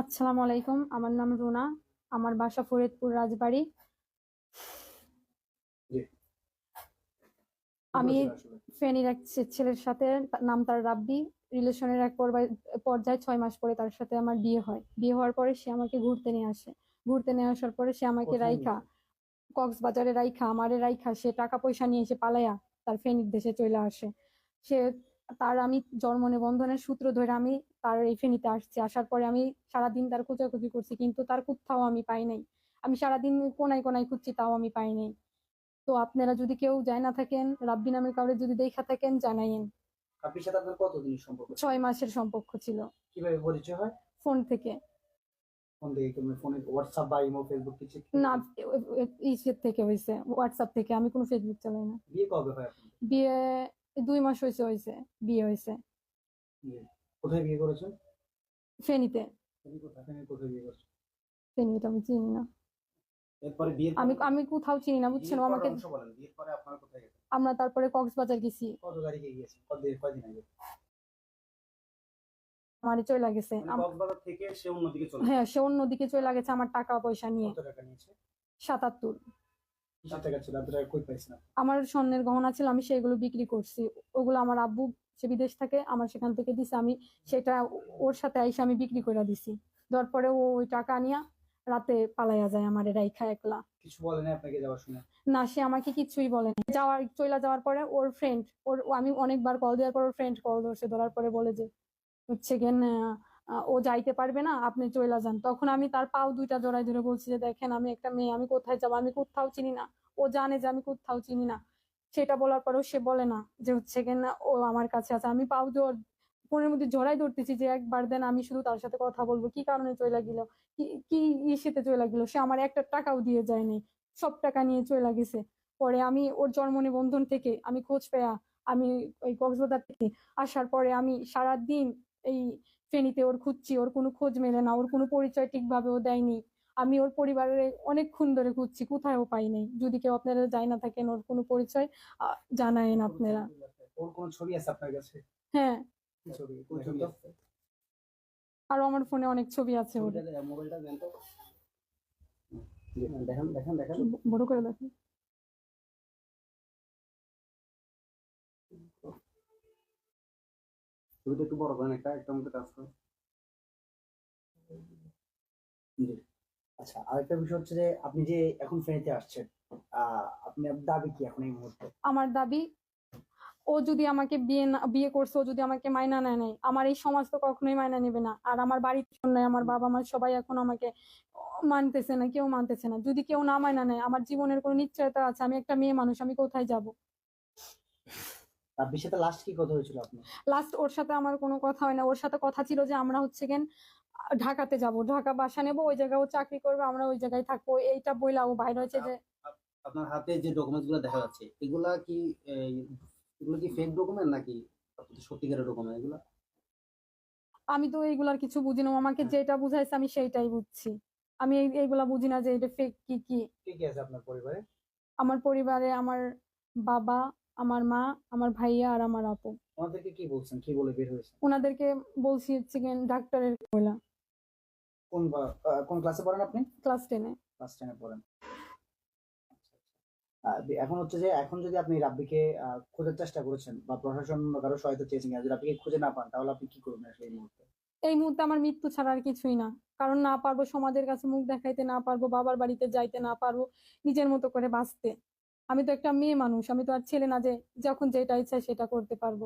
আসসালামু আলাইকুম। আমার নাম রুনা। আমার বাসা ফরিদপুর রাজবাড়ি। আমি? ফেনীর এক ছেলের সাথে নাম তার রাব্বি। রিলেশনের এক পর্যায়ে পর্যায়ে ছয় মাস পরে তার সাথে আমার বিয়ে হয়। বিয়ে হওয়ার পরে সে আমাকে ঘুরতে নিয়ে আসে। ঘুরতে নিয়ে আসার পরে সে আমাকে রাইখা কক্সবাজারে রাইখা আমারে রাইখা সে টাকা পয়সা নিয়ে এসে পালায়া তার ফেনীর দেশে চলে আসে। সে তার আমি জন্ম নিবন্ধনের সূত্র ধরে আমি তার ফেনীতে আসছি। আসার পরে আমি সারাদিন তার খোঁজাখুঁজি করছি কিন্তু তার কোথাও আমি পাই নাই। আমি সারাদিন কোনায় কোনায় খুঁজছি তাও আমি পাই নাই। তো আপনারা যদি কেউ যায় না থাকেন রাব্বি নামের কাউরে যদি দেখা থাকেন জানাইন আপনার সাথে আপনার কতদিনের সম্পর্ক ছয় মাসের সম্পর্ক ছিল। কীভাবে পরিচয় হয়? ফোন থেকে। ফোন থেকে তুমি ফোনে হোয়াটসঅ্যাপ বা ইমো ফেসবুক কিছু? না ইসের থেকে হয়েছে হোয়াটসঅ্যাপ থেকে। আমি কোনো ফেসবুক চালাই না। বিয়ে কবে হয় বিয়ে দুই মাস হয়েছে হয়েছে বিয়ে হয়েছে। কোথায় বিয়ে করেছেন ফেনীতে। ফেনীতে আমি চিনি না। আমি আমি কোথাও চিনি না বুঝছেন? আমাকে আমরা তারপরে কক্সবাজার গেছি। আমার চলে গেছে। থেকে সে অন্যদিকে চলে হ্যাঁ সে অন্যদিকে চলে গেছে আমার টাকা পয়সা নিয়ে। সাতাত্তর। আমার স্বর্ণের গহনা ছিল আমি সেগুলো বিক্রি করছি। ওগুলো আমার আব্বু সে বিদেশ থাকে আমার সেখান থেকে দিছে আমি সেটা ওর সাথে আইসে আমি বিক্রি করে দিছি। দেওয়ার পরে ও ওই টাকা নিয়ে রাতে পালাইয়া যায় আমার রাইখা একলা। কিছু বলেন আপনাকে যাওয়ার সময়? না সে আমাকে কিছুই বলে না যাওয়ার চলে যাওয়ার পরে ওর ফ্রেন্ড ওর আমি অনেকবার কল দেওয়ার পর ওর ফ্রেন্ড কল ধরছে ধরার পরে বলে যে হচ্ছে গেন ও যাইতে পারবে না, আপনি চলে যান। তখন আমি তার পাও দুইটা জড়াই ধরে বলছি যে, দেখেন, আমি একটা মেয়ে, আমি কোথায় যাব? আমি কোথাও চিনি না। ও জানে যে, আমি কোথাও চিনি না। সেটা বলার পরেও সে বলে না যে, হচ্ছে গেন ও আমার কাছে আছে। আমি পাও জোর, ফোনের মধ্যে জড়াই ধরতেছি যে, একবার দেন, আমি শুধু তার সাথে কথা বলব। কি কারণে চলে গেল? কি কি ইসেতে চলে গেল? সে আমার একটা টাকাও দিয়ে যায়নি। সব টাকা নিয়ে চলে গেছে। পরে আমি ওর জন্ম নিবন্ধন থেকে আমি খোঁজ পেয়া আমি ওই কক্সবাজার থেকে আসার পরে আমি সারা দিন এই ফেনীতে ওর খুঁজছি ওর কোনো খোঁজ মেলে না ওর কোনো পরিচয় ঠিকভাবে ও দেয়নি। আমি ওর পরিবারের অনেকক্ষণ ধরে খুঁজছি কোথাও পাই নাই? যদি কেউ আপনারা যাই না থাকেন ওর কোনো পরিচয় জানায়েন আপনারা। ওর কোন ছবি আছে আপনার কাছে? হ্যাঁ। আরও আমার ফোনে অনেক ছবি আছে ওর। মোবাইলটা দেন তো। দেখেন দেখেন দেখেন। বড় করে দেখুন। ছবিটা একটু বড় করেন একটা একটা মতো কাজ করেন। আচ্ছা আরেকটা বিষয় হচ্ছে যে আপনি যে এখন ফেনীতে আসছেন আপনি দাবি কি এখন এই মুহূর্তে? আমার দাবি ও যদি আমাকে বিয়ে না বিয়ে করছে ও যদি আমাকে মাইনা নেয় নাই আমার এই সমাজ তো কখনোই মাইনা নেবে না। আর আমার বাড়ির জন্য আমার বাবা মা সবাই এখন আমাকে মানতেছে না কেউ মানতেছে না। যদি কেউ না মাইনা নেয় আমার জীবনের কোনো নিশ্চয়তা আছে আমি একটা মেয়ে মানুষ আমি কোথায় যাব? রাব্বির সাথে লাস্ট কি কথা হয়েছিল আপনি লাস্ট ওর সাথে আমার কোনো কথা হয় না। ওর সাথে কথা ছিল যে আমরা হচ্ছে কেন ঢাকাতে যাব। ঢাকা বাসা নেব ওই জায়গায় ও চাকরি করবে আমরা ওই জায়গায় থাকব। এইটা বইলা ও বাইরে হচ্ছে যে আপনার হাতে যে ডকুমেন্টসগুলো দেখা যাচ্ছে এগুলা কি এগুলো কি ফেক ডকুমেন্ট নাকি সত্যিকারের ডকুমেন্ট এগুলো? আমি তো এইগুলার কিছু বুঝি না। আমাকে যেটা বুঝাইছে আমি সেইটাই বুঝছি। আমি এই- এইগুলা বুঝি না যে এটা ফেক কি কি? কে কে আছে আপনার পরিবারে? আমার পরিবারে আমার বাবা আমার মা আমার ভাইয়া আর আমার আপু। ওনাদেরকে কি বলছেন? কি বলে বের হয়েছেন? ওনাদেরকে বলছি গিয়ে ডাক্তারের বইলা কোন কোন ক্লাসে পড়েন আপনি? ক্লাস টেনে ক্লাস টেনে পড়েন। আচ্ছা, আচ্ছা। এখন হচ্ছে যে এখন যদি আপনি রাব্বিকে খোঁজার চেষ্টা করেছেন বা প্রশাসন কারও সহায়তা চেয়েছেন যদি রাব্বিকে খুঁজে না পান তাহলে আপনি কি করবেন আসলে এই মুহূর্তে? এই মুহূর্তে আমার মৃত্যু ছাড়া আর কিছুই না। কারণ না পারব সমাজের কাছে মুখ দেখাইতে না পারব বাবার বাড়িতে যাইতে না পারব নিজের মতো করে বাঁচতে। আমি তো একটা মেয়ে মানুষ আমি তো আর ছেলে না যে যখন যেটা ইচ্ছা সেটা করতে পারব।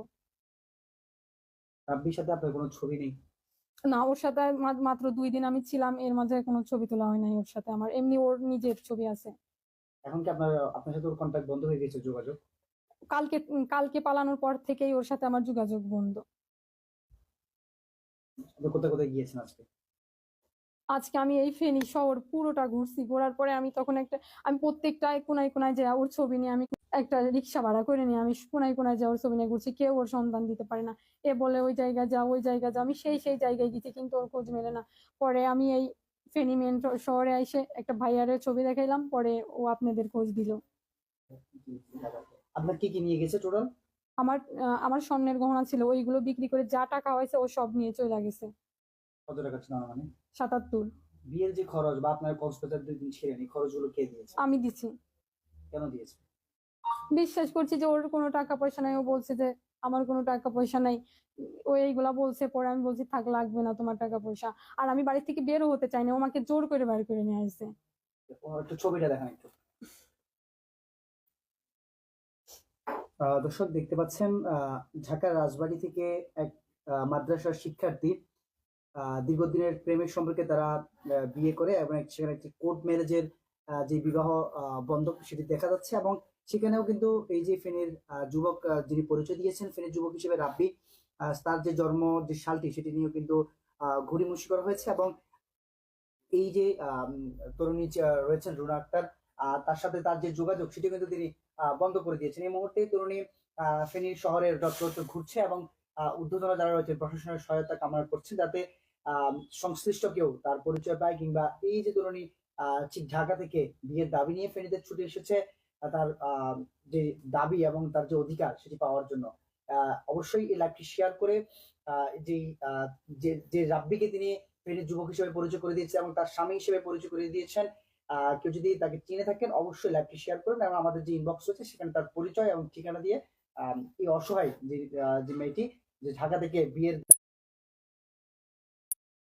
রাব্বির সাথে আপনার কোনো ছবি নেই? না ওর সাথে মাত্র দুই দিন আমি ছিলাম এর মাঝে কোনো ছবি তোলা হয় নাই ওর সাথে আমার এমনি ওর নিজের ছবি আছে। এখন কি আপনার আপনার সাথে ওর কন্ট্যাক্ট বন্ধ হয়ে গেছে যোগাযোগ? কালকে কালকে পালানোর পর থেকেই ওর সাথে আমার যোগাযোগ বন্ধ। কোথায় কোথায় গিয়েছেন আজকে? আজকে আমি এই ফেনী শহর পুরোটা ঘুরছি। ঘোরার পরে আমি তখন একটা আমি প্রত্যেকটা কোনায় কোনায় যে ওর ছবি নিয়ে আমি একটা রিক্সা ভাড়া করে নিয়ে আমি কোনায় কোনায় যে ওর ছবি নিয়ে ঘুরছি। কেউ ওর সন্ধান দিতে পারে না। এ বলে ওই জায়গায় যা ওই জায়গায় যা আমি সেই সেই জায়গায় গেছি কিন্তু ওর খোঁজ মেলে না। পরে আমি এই ফেনী মেন শহরে এসে একটা ভাইয়ারের ছবি দেখাইলাম। পরে ও আপনাদের খোঁজ দিল। আপনার কি কি নিয়ে গেছে টোটাল? আমার আমার স্বর্ণের গহনা ছিল। ওইগুলো বিক্রি করে যা টাকা হয়েছে ও সব নিয়ে চলে গেছে। কত টাকা ছিল মানে সাতাত্তর। বিয়ের যে খরচ বা আপনার কক্সবাজার দুই দিন ছিলেন এই খরচগুলো কে দিয়েছে? আমি দিছি। কেন দিয়েছে? বিশ্বাস করছি যে ওর কোনো টাকা পয়সা নাই। ও বলছে যে আমার কোনো টাকা পয়সা নাই। ও এইগুলা বলছে পরে আমি বলছি থাক লাগবে না তোমার টাকা পয়সা। আর আমি বাড়ি থেকে বেরও হতে চাই না। ও আমাকে জোর করে বের করে নিয়ে আসছে। ও একটু ছবিটা দেখান একটু। দর্শক দেখতে পাচ্ছেন আহ, ঢাকার রাজবাড়ি থেকে এক মাদ্রাসার শিক্ষার্থী দীর্ঘদিনের প্রেমের সম্পর্কে তারা বিয়ে করে এবং সেখানে একটি কোর্ট ম্যারেজের যে বিবাহ আহ, বন্ধক সেটি দেখা যাচ্ছে এবং সেখানেও কিন্তু এই যে ফেনীর যুবক যিনি পরিচয় দিয়েছেন ফেনীর যুবক হিসেবে রাব্বি তার যে জন্ম যে সালটি সেটি নিয়েও কিন্তু ঘুরিমুষি করা হয়েছে এবং এই যে তরুণী রয়েছেন রুনা আক্তার তার সাথে তার যে যোগাযোগ সেটি কিন্তু তিনি বন্ধ করে দিয়েছেন। এই মুহূর্তে তরুণী ফেনীর শহরের ঘুরছে এবং ঊর্ধ্বতন যারা রয়েছে প্রশাসনের সহায়তা কামনা করছে যাতে সংশ্লিষ্ট কেউ তার পরিচয় পায় কিংবা এই যে আহ, ঠিক ঢাকা থেকে বিয়ের দাবি নিয়ে ফেনীতে ছুটে এসেছে তার যে দাবি এবং তার যে অধিকার সেটি পাওয়ার জন্য। অবশ্যই এই লাইভটি শেয়ার করে যে যে রাব্বিকে তিনি ফেনীর যুবক হিসেবে পরিচয় করে দিয়েছে এবং তার স্বামী হিসেবে পরিচয় করে দিয়েছেন কেউ যদি তাকে চিনে থাকেন অবশ্যই লাইভটি শেয়ার করুন এবং আমাদের যে ইনবক্স রয়েছে সেখানে তার পরিচয় এবং ঠিকানা দিয়ে এই অসহায় যে মেয়েটি ঢাকা থেকে বিয়ের